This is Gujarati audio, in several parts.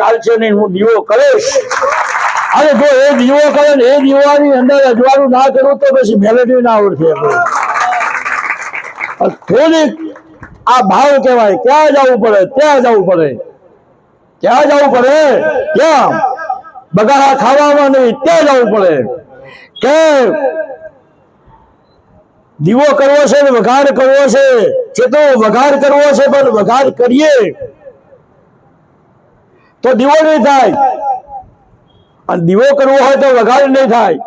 ચાલશે નહીં, હું દીવો કરીશ. અને જો એ દીવો કરે ને એ દીવાની અંદર અજવાળું ના કરું તો પછી મેલેડી ના ઓળખે થોડીક આ ભાવ કહેવાય, ક્યાં જવું પડે, ત્યાં જવું પડે. ક્યાં જવું પડે? ક્યાં? બગાડા ખાવામાં નહીં, ત્યાં જવું પડે. કે દીવો કરવો છે ને વઘાર કરવો છે. છે તો વઘાર કરવો છે પણ વઘાર કરીએ. તો દીવો નહીં થાય. અને દીવો કરવો હોય તો વઘાર નહીં થાય.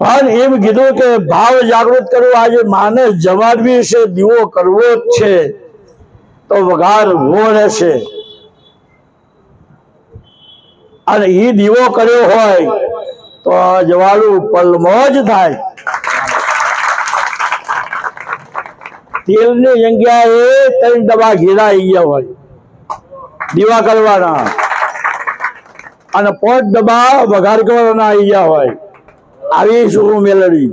પણ એમ કીધું કે ભાવ જાગૃત કરવો આજે માનસ જમાડવી છે, દીવો કરવો જ છે. તો વઘાર ઊભો રહેશે. અને એ દીવો કર્યો હોય તો આ જવાળું પલમો જ થાય. તેલની જગ્યાએ ત્રણ ડબ્બા ઘેરા આવી ગયા હોય. દીવા કરવાના. અને પોટ દબા વઘાર કરવાના આવી ગયા હોય. આવી શું મેલડી?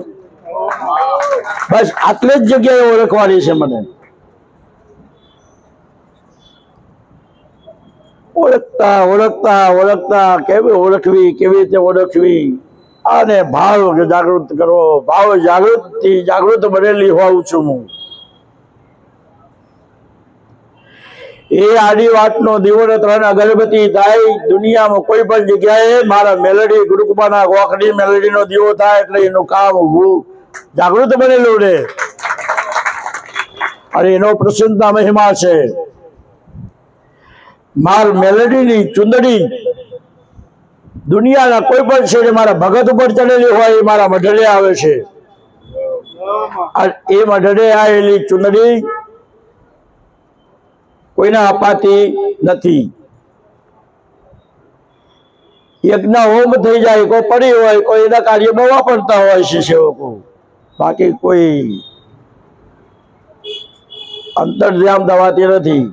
બસ આટલી જ જગ્યાએ ઓળખવાની છે મને. ઓળખતા ઓળખતા ઓળખતા કેવી ઓળખવી, કેવી રીતે ઓળખવી? અને ભાવ જાગૃત કરવો ભાવ જાગૃતથી જાગૃત બનેલી હોઉં છું હું. એ આડી વાતનો દીવો ને ત્રણ અગરબત્તી થાય, દુનિયામાં કોઈ પણ જગ્યાએ મારા મેલડી ગુરુકુમાના ગોખડી મેલડીનો દીવો થાય એટલે એનું કામ ઊભું જાગૃત બનેલું રહે અને એનો પ્રસન્નતા મહિમા છે. માર મેલડીની ચુંદડી દુનિયાના કોઈ પણ છે મારા ભગત ઉપર ચડેલી હોય, એ મારા મઢડે આવે છે. એ મઢડે આવેલી ચુંદડી કોઈને અપાતી નથી. યજ્ઞ હોમ થઈ જાય, કોઈ પડી હોય, કોઈ એના કાર્યમાં વાપરતા હોય છે બાકી કોઈ અંતર્ધ્યાન દવાતી નથી.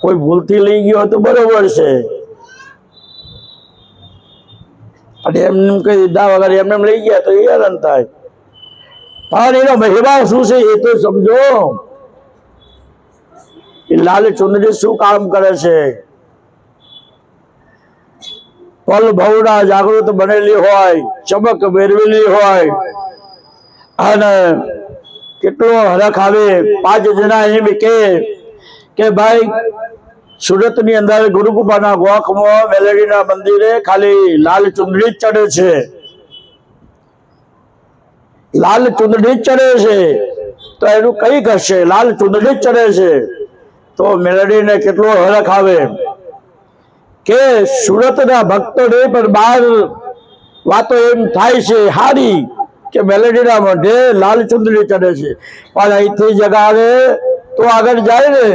કોઈ ભૂલથી લઈ ગયો તો બરોબર છે. અને એમને કઈ દીધા વગર એમને એમ લઈ ગયા તો એ હેરાન થાય. પણ એનો મહિમા શું છે એ તો સમજો. લાલ ચુંદડી શું કામ કરે છે? પલ ભવના જાગૃત બનેલી હોય, ચમક મેળવેલી હોય. અને કેટલો હરખ આવે પાંચ જણા એમ કે કે ભાઈ સુરતની અંદર ગુરુકુપાના ગોખમાં મેલેડીના મંદિરે ખાલી લાલ ચુંદડી ચડે છે. લાલ ચુંદડી ચડે છે. તો એનું કઈ કરશે? લાલ ચુંદડી જ ચડે છે. તો મેલડીને કેટલો હરખ આવે કે સુરતના ભક્તોને પણ બહાર વાતો એમ થાય છે, હારી, કે મેલેડીના મોઢે લાલ ચુંદડી ચડે છે. પણ અહીંથી જગાવે તો આગળ જાય ને.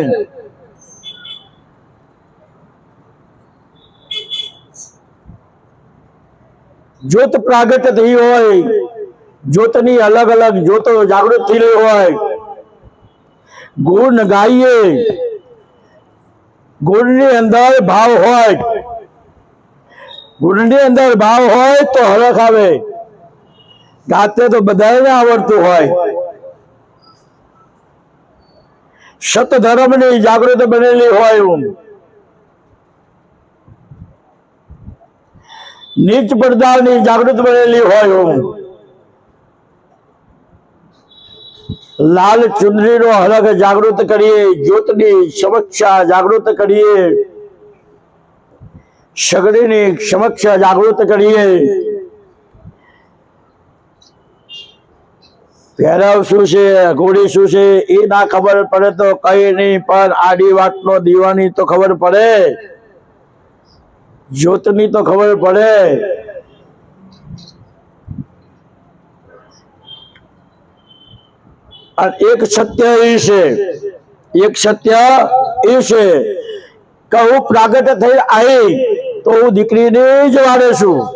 જ્યોત પ્રાગટ થઈ હોય, જ્યોતની અલગ અલગ જ્યોતો જાગૃત થઈ હોય. ગુણ ગાઈએ ગુણની અંદર ભાવ હોય. ગુણની અંદર ભાવ હોય તો હરખ આવે. ગાતે તો બધાને આવડતું હોય. સત ધર્મની જાગૃત બનેલી હોય હું નીચ પડદાની જાગૃત બનેલી હોય એવું લાલ ચુંદડીનો હરખ જાગૃત કરીએ, જ્યોતની સમક્ષા જાગૃત કરીએ. સગડીની સમક્ષા જાગૃત કરીએ. પહેરાવ શું છે ઘોડી શું છે, એ ના ખબર પડે તો કઈ નહીં, પણ આડી વાતનો દીવાની તો ખબર પડે. જ્યોતની તો ખબર પડે. અને એક સત્ય એ છે. એક સત્ય એ છે કે હું પ્રાગટ થઈ આવી તો હું દીકરીને જ વાળે છું.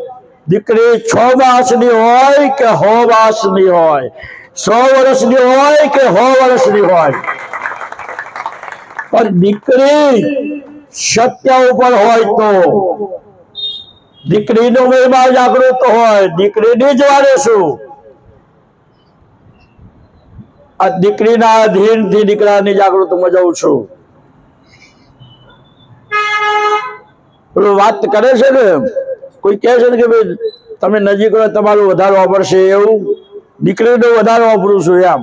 દીકરી છ માસની હોય કે હો માસની હોય? સો વર્ષની હોય કે હો વર્ષની હોય? પણ દીકરી સત્ય ઉપર હોય તો. દીકરીનો મહિમા જાગૃત હોય, દીકરીની જ વાળે છું. આ દીકરીના અધીનથી દીકરાની જાગૃતમાં મજાવું છું. વાત કરે છે ને, કોઈ કહે છે ને કે ભાઈ, તમે નજીક હોય તમારું વધારે વાપરશે એવું. દીકરીનું વધારે વાપરું છું એમ.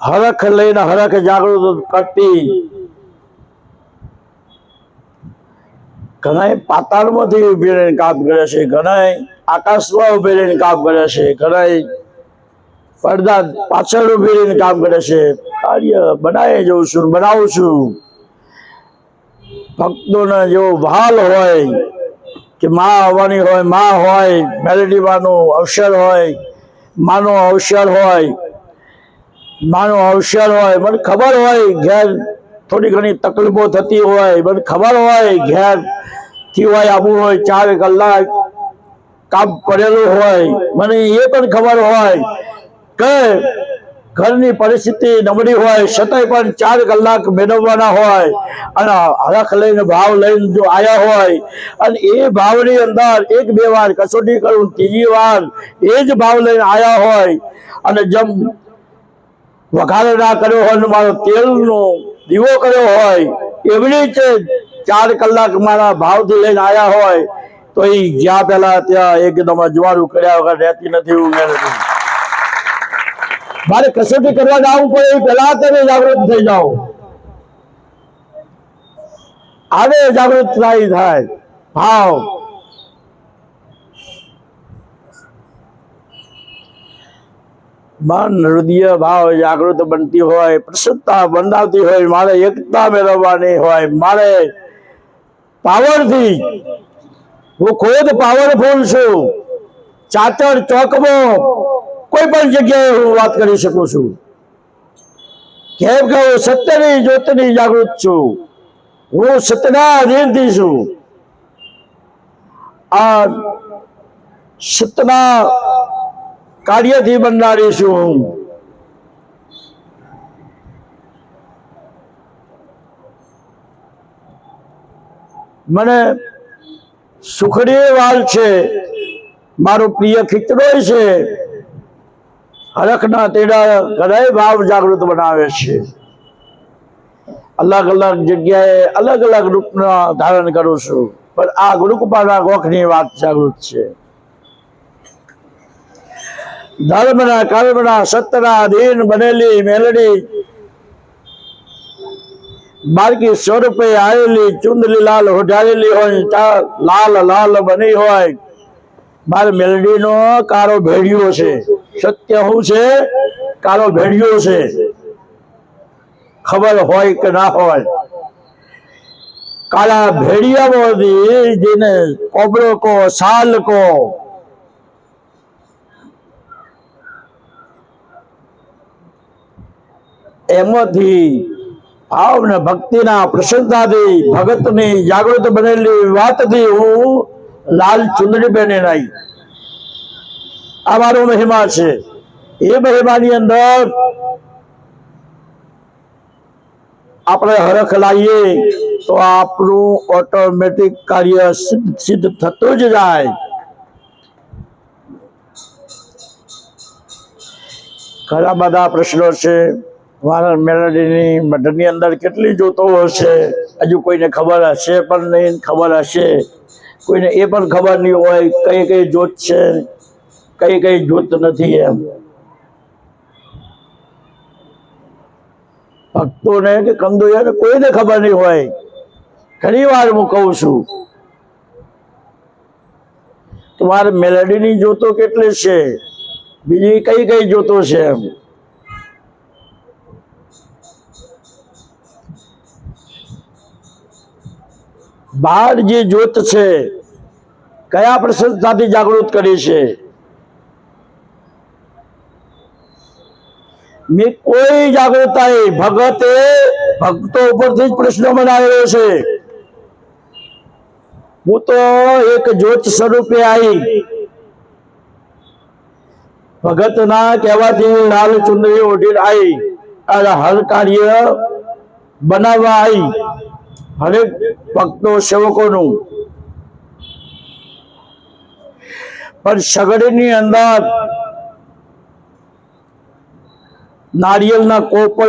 હરખ લઈને હરખ જાગૃત કરતી ઘણા પાતાળમાંથી ઊભી રહીને કામ કરે છે ઘણા આકાશમાં ઊભી રહીને કામ કરે છે. ઘણા પડદા પાછળ ઊભી રહીને કામ કરે છે. કાર્ય બનાવી જઉં છું, બનાવું છું. ભક્તોને જેવો ભાલ હોય કે માં આવવાની હોય, માં હોય, મેલેડી માનું અવસર હોય, માનો અવસર હોય, માનો અવસર હોય, મને ખબર હોય ઘેર થોડી ઘણી તકલીફો થતી હોય, મને ખબર હોય ઘેરથી હોય આવું હોય ચાર કલાક કામ પડેલું હોય, મને એ પણ ખબર હોય કે ઘરની પરિસ્થિતિ નબળી હોય, છતાંય પણ ચાર કલાક મેળવવાના હોય અને હરખ લઈને ભાવ લઈને જો આવ્યા હોય અને એ ભાવની અંદર એક બે વાર કસોટી કરું, ત્રીજી વાર એ જ ભાવ લઈને આવ્યા હોય અને જેમ વઘારો ના કર્યો હોય અને મારો તેલનો દીવો કર્યો હોય, એવી રીતે ચાર કલાક મારા ભાવથી લઈને આવ્યા હોય તો એ જ્યાં પેલા ત્યાં એકદમ અજવાળું કર્યા વગર રહેતી નથી એવું મેં નથી. મારે કસોટી કરવા જવું પડે એ પહેલા તમે જાગૃત થઈ જાઓ. આવે જાગૃત થાય થાય. ભાવ. મન, હૃદય, ભાવ જાગૃત બનતી હોય, પ્રસન્નતા બંધાવતી હોય, મારે એકતા મેળવવાની હોય, મારે પાવરથી હું ખુદ પાવરફુલ છું. ચાતર ચોકમાં કોઈ પણ જગ્યાએ હું વાત કરી શકું છું. કેમ કે હું સત્યની જ્યોતિની જાગૃત છું. હું સત્યના અધીનથી છું. આ સત્યના કાર્યથી બનનારી છું હું. મને સુખડી વાલ છે. મારો પ્રિય ખીચડો છે. હરખના તેડા ઘણા ભાવ જાગૃત બનાવે છે. અલગ અલગ જગ્યાએ અલગ અલગ રૂપના ધારણ કરું છું. પણ આ ગુરુકૃપાના ગોખની વાત જાગૃત છે. ધર્મના કર્મના સત્યના અધીન બનેલી મેલડી બાળકી સ્વરૂપે આવેલી ચુંદલી લાલ હોઢારેલી હોય લાલ લાલ બની હોય. મારે મેલડીનો કારો ભેડિયો છે. સત્ય શું છે? કારો ભેડિયો છે. ખબર હોય કે ના હોય. કાળા ભેડિયામાંથી જેને કોબળો કો સાલ કો એમાંથી ભાવ ને ભક્તિના પ્રસન્નતાથી, ભગતની જાગૃત બનેલી વાતથી હું લાલ ચુંદડી બેને નાઈ આ મારો મહિમા છે. એ મહિમાની અંદર આપણે હરખ લાવીએ તો આપણું ઓટોમેટિક કાર્ય સિદ્ધ થતું જ જાય. ઘણા બધા પ્રશ્નો છે. મારા મેલેડીની મઢની અંદર કેટલી જોતો હશે? હજુ કોઈને ખબર હશે પણ નહીં, ખબર હશે. કોઈને એ પણ ખબર નહીં હોય કઈ કઈ જોત છે, કઈ કઈ જોત નથી એમ. ભક્તોને કે કંદોયાને કોઈને ખબર નહીં હોય. ઘણી વાર હું કહું છું, તમારે મારે મેલેડીની જોતો કેટલી છે? બીજી કઈ કઈ જોતો છે એમ? બહાર જે જોત છે, કયા પ્રસન્નતાથી જાગૃત કરી છે? મેં કોઈ જાગૃતતા. ભગતે ભક્તો ઉપરથી જ પ્રશ્ન બનાવેલો છે. હું તો એક જ્યોત સ્વરૂપે આવી ભગતના કહેવાથી લાલ ચુંદડી ઓઢી આવી અને હર કાર્ય બનાવવા આવી હરેક ભક્તો સેવકોનું. પણ સગડીની અંદર નારિયેળના કોપળ